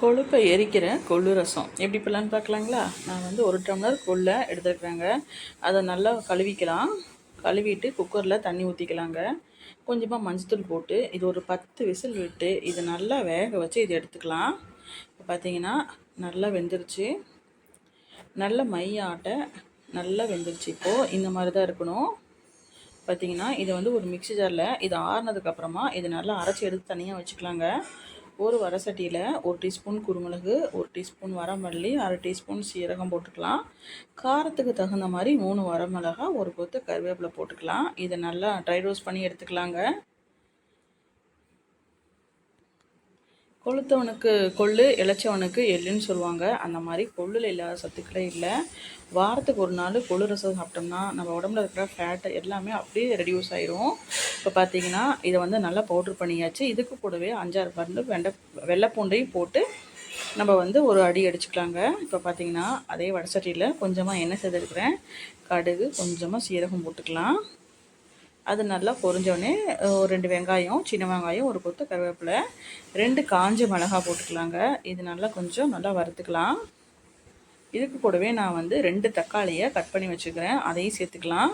கொழுப்பை எரிக்கிற கொள்ளு ரசம். எப்படி பண்ணலான்னு பார்க்கலாங்களா? நான் வந்து ஒரு டம்ளர் கொள்ளை எடுத்துருக்குறேங்க அதை நல்லா கழுவிக்கலாம். கழுவிட்டு குக்கரில் தண்ணி ஊற்றிக்கலாங்க கொஞ்சமாக மஞ்சத்தூள் போட்டு இது ஒரு பத்து விசில் விட்டு இது நல்லா வேக வச்சு இது எடுத்துக்கலாம். இப்போ பார்த்தீங்கன்னா நல்லா வெந்துருச்சு. நல்ல மைய ஆட்டை நல்லா வெந்துருச்சு இப்போது இந்த மாதிரி தான் இருக்கணும். பார்த்தீங்கன்னா இதை வந்து ஒரு மிக்சி ஜாரில் இது ஆறுனதுக்கப்புறமா இதை நல்லா அரைச்சி எடுத்து தனியாக வச்சுக்கலாங்க. ஒரு வரசட்டியில் ஒரு டீஸ்பூன் குருமிளகு ஒரு டீஸ்பூன் வரமல்லி அரை டீஸ்பூன் சீரகம் போட்டுக்கலாம். காரத்துக்கு தகுந்த மாதிரி மூணு வரமிளகா ஒரு கொத்து கருவேப்பிலை போட்டுக்கலாம். இதை நல்லா ட்ரை ரோஸ்ட் பண்ணி எடுத்துக்கலாங்க. கொளுத்தவனுக்கு கொள்ளு இளைச்சவனுக்கு எள்ளுன்னு சொல்லுவாங்க. அந்த மாதிரி கொள்ளில் இல்லாத சத்துக்களே இல்லை. வாரத்துக்கு ஒரு நாள் கொள்ளு ரசம் சாப்பிட்டோம்னா நம்ம உடம்புல இருக்கிற ஃபேட்டை எல்லாமே அப்படியே ரெடியூஸ் ஆயிரும். இப்போ பார்த்தீங்கன்னா இதை வந்து நல்லா பவுட்ரு பண்ணியாச்சு. இதுக்கு கூடவே அஞ்சாறு பருந்து வெண்டை வெள்ளைப்பூண்டையும் போட்டு நம்ம வந்து ஒரு அடி அடிச்சுக்கலாங்க. இப்போ பார்த்தீங்கன்னா அதே வடசட்டியில் கொஞ்சமாக எண்ணெய் சேர்த்துருக்குறேன். கடுகு கொஞ்சமாக சீரகம் போட்டுக்கலாம். அது நல்லா பொரிஞ்சோடனே ஒரு ரெண்டு வெங்காயம் சின்ன வெங்காயம் ஒரு கொத்து கருவேப்பிலை ரெண்டு காஞ்ச மிளகா போட்டுக்கலாங்க. இது நல்லா கொஞ்சம் நல்லா வறுத்துக்கலாம். இதுக்கு கூடவே நான் வந்து ரெண்டு தக்காளியை கட் பண்ணி வச்சுக்கிறேன். அதையும் சேர்த்துக்கலாம்.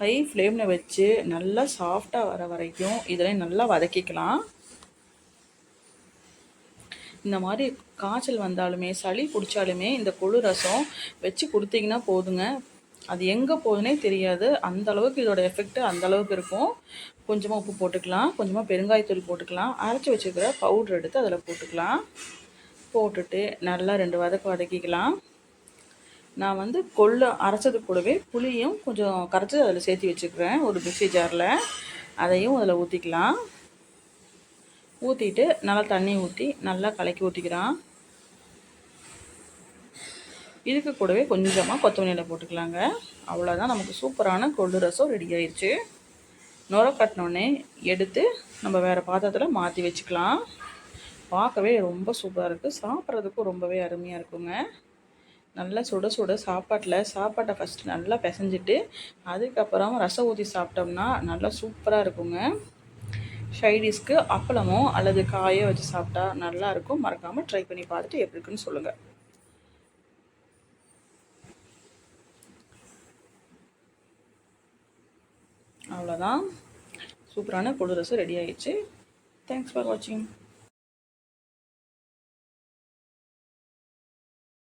ஹை ஃப்ளேமில் வச்சு நல்லா சாஃப்டாக வர வரைக்கும் இதில் நல்லா வதக்கிக்கலாம். இந்த மாதிரி காய்ச்சல் வந்தாலுமே சளி பிடிச்சாலுமே இந்த கொழு ரசம் வச்சு கொடுத்தீங்கன்னா போதுங்க. அது எங்கே போகுதுனே தெரியாது. அந்த அளவுக்கு இதோட எஃபெக்ட் அந்த அளவுக்கு இருக்கும். கொஞ்சமாக உப்பு போட்டுக்கலாம். கொஞ்சமாக பெருங்காயத்தூள் போட்டுக்கலாம். அரைச்சி வச்சுருக்கிற பவுட்ரு எடுத்து அதில் போட்டுக்கலாம். போட்டுட்டு நல்லா ரெண்டு வதக்கு வதக்கிக்கலாம். நான் வந்து கொள்ளு அரைச்சது கூடவே புளியும் கொஞ்சம் கரைச்சி அதில் சேர்த்து வச்சுக்கிறேன். ஒரு மிக்சி ஜாரில். அதையும் அதில் ஊற்றிக்கலாம் ஊற்றிட்டு நல்லா தண்ணி ஊற்றி நல்லா கலக்கி ஊற்றிக்கிறான் இதுக்கு கூடவே கொஞ்சமாக கொத்தமல்லியில் போட்டுக்கலாங்க. அவ்வளோதான் நமக்கு சூப்பரான கொள்ளு ரசம் ரெடி ஆயிடுச்சு நுர கட்டினோடனே எடுத்து நம்ம வேறு பாத்திரத்தில் மாற்றி வச்சுக்கலாம். பார்க்கவே ரொம்ப சூப்பராக இருக்குது சாப்பிட்றதுக்கும் ரொம்பவே அருமையாக இருக்குங்க. நல்லா சுட சுட சாப்பாட்டில் சாப்பாட்டை ஃபஸ்ட்டு நல்லா பிசைஞ்சிட்டு அதுக்கப்புறம் ரசம் ஊற்றி சாப்பிட்டோம்னா நல்லா சூப்பராக இருக்குங்க. ஷைடிஸ்க்கு அப்பளமோ அல்லது காயோ வச்சு சாப்பிட்டா நல்லாயிருக்கும் மறக்காமல் ட்ரை பண்ணி பார்த்துட்டு எப்படி இருக்குன்னு சொல்லுங்கள் அவ்வளோதான் சூப்பரான கொடு ரசம் ரெடி ஆகிடுச்சு தேங்க்ஸ் ஃபார் வாட்சிங்